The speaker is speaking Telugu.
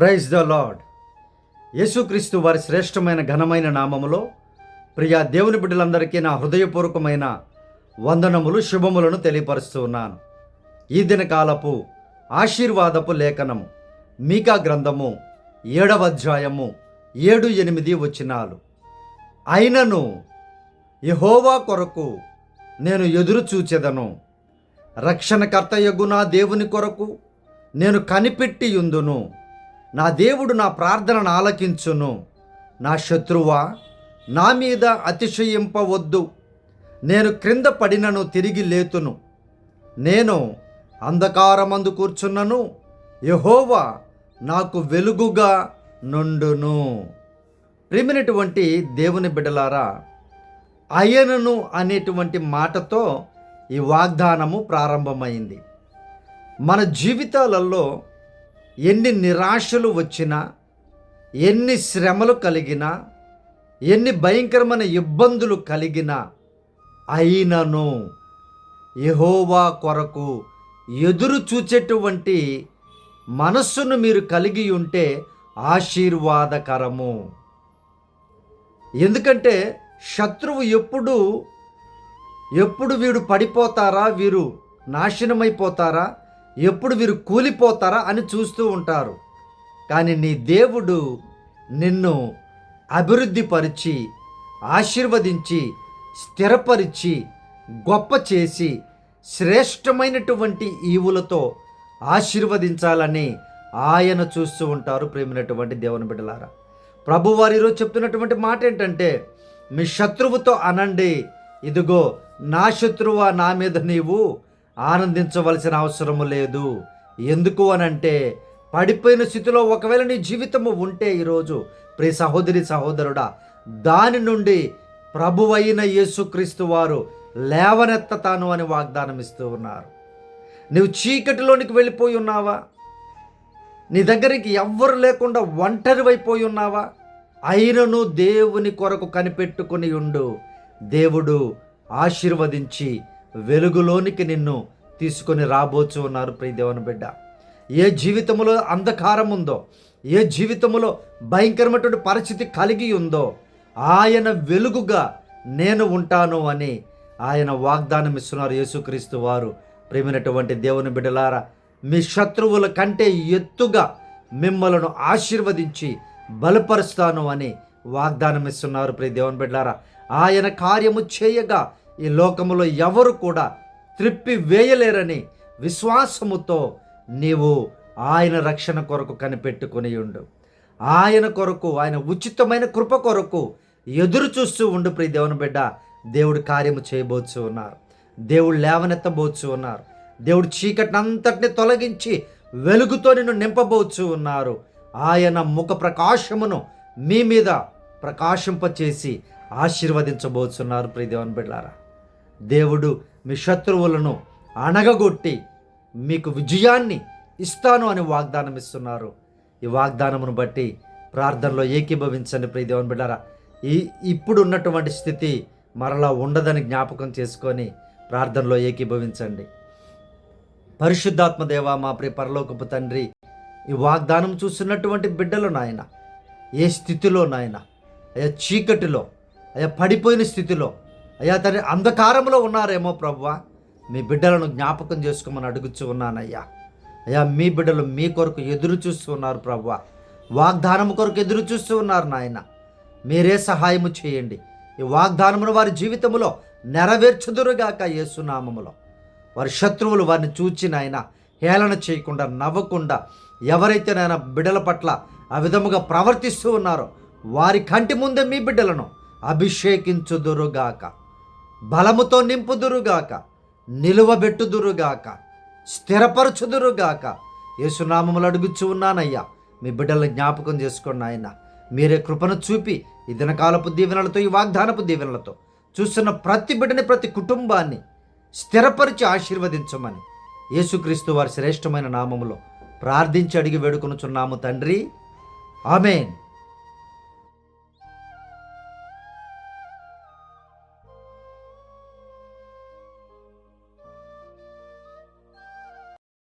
ప్రైజ్ ద లార్డ్ యేసుక్రీస్తు వారి శ్రేష్టమైన ఘనమైన నామములో ప్రియా దేవుని బిడ్డలందరికీ నా హృదయపూర్వకమైన వందనములు శుభములను తెలియపరుస్తున్నాను ఈ దినకాలపు ఆశీర్వాదపు లేఖనము మీకా గ్రంథము ఏడవ అధ్యాయము ఏడు ఎనిమిది వచ్చినాలు అయినను యహోవా కొరకు నేను ఎదురు చూచెదను. రక్షణకర్తయగు నా దేవుని కొరకు నేను కనిపెట్టి యుందును నా దేవుడు నా ప్రార్థనను ఆలకించును. నా శత్రువా నా మీద అతిశయింపవద్దు. నేను క్రింద పడినను తిరిగి లేతును. నేను అంధకారమందు కూర్చున్నను. యహోవా నాకు వెలుగుగా నుండును. ప్రేమినటువంటి దేవుని బిడలారా అయనను అనేటువంటి మాటతో ఈ వాగ్దానము ప్రారంభమైంది. మన జీవితాలలో ఎన్ని నిరాశలు వచ్చినా ఎన్ని శ్రమలు కలిగినా ఎన్ని భయంకరమైన ఇబ్బందులు కలిగినా అయినను యహోవా కొరకు ఎదురు చూచేటువంటి మనస్సును మీరు కలిగి ఉంటే ఆశీర్వాదకరము. ఎందుకంటే శత్రువు ఎప్పుడు ఎప్పుడు వీడు పడిపోతారా వీరు నాశనమైపోతారా? ఎప్పుడు వీరు కూలిపోతారా అని చూస్తూ ఉంటారు. కానీ నీ దేవుడు నిన్ను అభివృద్ధిపరిచి ఆశీర్వదించి స్థిరపరిచి గొప్ప చేసి శ్రేష్టమైనటువంటి ఈవులతో ఆశీర్వదించాలని ఆయన చూస్తూ ఉంటారు ప్రేమినటువంటి దేవుని బిడ్డలారా. ప్రభువారు ఈరోజు చెప్తున్నటువంటి మాట ఏంటంటే మీ శత్రువుతో అనండి ఇదిగో నా శత్రువా నా మీద నీవు ఆనందించవలసిన అవసరము లేదు. ఎందుకు అనంటే పడిపోయిన స్థితిలో ఒకవేళ నీ జీవితము ఉంటే ఈరోజు ప్రియ సహోదరి సహోదరుడా దాని నుండి ప్రభువైన యేసుక్రీస్తు వారు లేవనెత్తతాను అని వాగ్దానం ఇస్తూ ఉన్నారు. నువ్వు చీకటిలోనికి వెళ్ళిపోయి ఉన్నావా? నీ దగ్గరికి ఎవ్వరు లేకుండా ఒంటరివైపోయి ఉన్నావా? అయినను దేవుని కొరకు కనిపెట్టుకుని ఉండు. దేవుడు ఆశీర్వదించి వెలుగులోనికి నిన్ను తీసుకొని రాబోచు ఉన్నారు ప్రియదేవన బిడ్డ. ఏ జీవితంలో అంధకారం ఉందో ఏ జీవితంలో భయంకరమైనటువంటి పరిస్థితి కలిగి ఉందో ఆయన వెలుగుగా నేను ఉంటాను అని ఆయన వాగ్దానం ఇస్తున్నారు యేసుక్రీస్తు వారు. ప్రేమినటువంటి దేవుని బిడ్డలారా మీ శత్రువుల కంటే ఎత్తుగా మిమ్మలను ఆశీర్వదించి బలపరుస్తాను అని వాగ్దానం ఇస్తున్నారు ప్రియ దేవుని బిడ్డలారా. ఆయన కార్యము చేయగా ఈ లోకములో ఎవరు కూడా త్రిప్పి వేయలేరని విశ్వాసముతో నీవు ఆయన రక్షణ కొరకు కనిపెట్టుకుని ఉండు. ఆయన కొరకు ఆయన ఉచితమైన కృప కొరకు ఎదురు చూస్తూ ఉండు ప్రియ దేవుని బిడ్డ. దేవుడు కార్యము చేయబోచు ఉన్నారు. దేవుడు లేవనెత్తబోచు ఉన్నారు. దేవుడు చీకటినంతటిని తొలగించి వెలుగుతో నిన్ను నింపబోచు ఉన్నారు. ఆయన ముఖ ప్రకాశమును మీ మీద ప్రకాశింపచేసి ఆశీర్వదించబోతున్నారు ప్రియ దేవుని బిడ్డారా దేవుడు మీ శత్రువులను అణగగొట్టి మీకు విజయాన్ని ఇస్తాను అని వాగ్దానం ఇస్తున్నారు. ఈ వాగ్దానమును బట్టి ప్రార్థనలో ఏకీభవించండి ప్రియదేవన్ బిడ్డారా. ఈ ఇప్పుడు ఉన్నటువంటి స్థితి మరలా ఉండదని జ్ఞాపకం చేసుకొని ప్రార్థనలో ఏకీభవించండి. పరిశుద్ధాత్మ దేవ మా ప్రియ పరలోకపు తండ్రి ఈ వాగ్దానం చూస్తున్నటువంటి బిడ్డలు నాయన ఏ స్థితిలో నాయన అయ్యా చీకటిలో అయ్యా పడిపోయిన స్థితిలో అయ్యా తండ్రి అంధకారంలో ఉన్నారేమో ప్రభువ. మీ బిడ్డలను జ్ఞాపకం చేసుకోమని అడుగుచూ ఉన్నానయ్యా. అయ్యా మీ బిడ్డలు మీ కొరకు ఎదురు చూస్తూ ఉన్నారు వాగ్దానం కొరకు ఎదురు చూస్తూ ఉన్నారు నాయన. మీరే సహాయము చేయండి. ఈ వాగ్దానమును వారి జీవితంలో నెరవేర్చుదురుగాక యేసునామములో. వారి శత్రువులు వారిని చూచి నాయన హేళన చేయకుండా నవ్వకుండా ఎవరైతే నాయన బిడ్డల పట్ల ఆ విధముగా ప్రవర్తిస్తూ ఉన్నారో వారి కంటి ముందే మీ బిడ్డలను అభిషేకించుదురుగాక. బలముతో నింపుదురుగాక నిలువబెట్టుదురుగాక స్థిరపరచుదురుగాక. యేసునామములు అడుగుచ్చు ఉన్నానయ్యా మీ బిడ్డల జ్ఞాపకం చేసుకోండి ఆయన మీరే కృపను చూపి ఈ దినకాలపు దీవెనలతో ఈ వాగ్దానపు దీవెనలతో చూస్తున్న ప్రతి బిడ్డని ప్రతి కుటుంబాన్ని స్థిరపరిచి ఆశీర్వదించమని యేసుక్రీస్తు వారి శ్రేష్టమైన నామములో ప్రార్థించి అడిగి వేడుకొనుచున్నాము తండ్రి. ఆమెన్.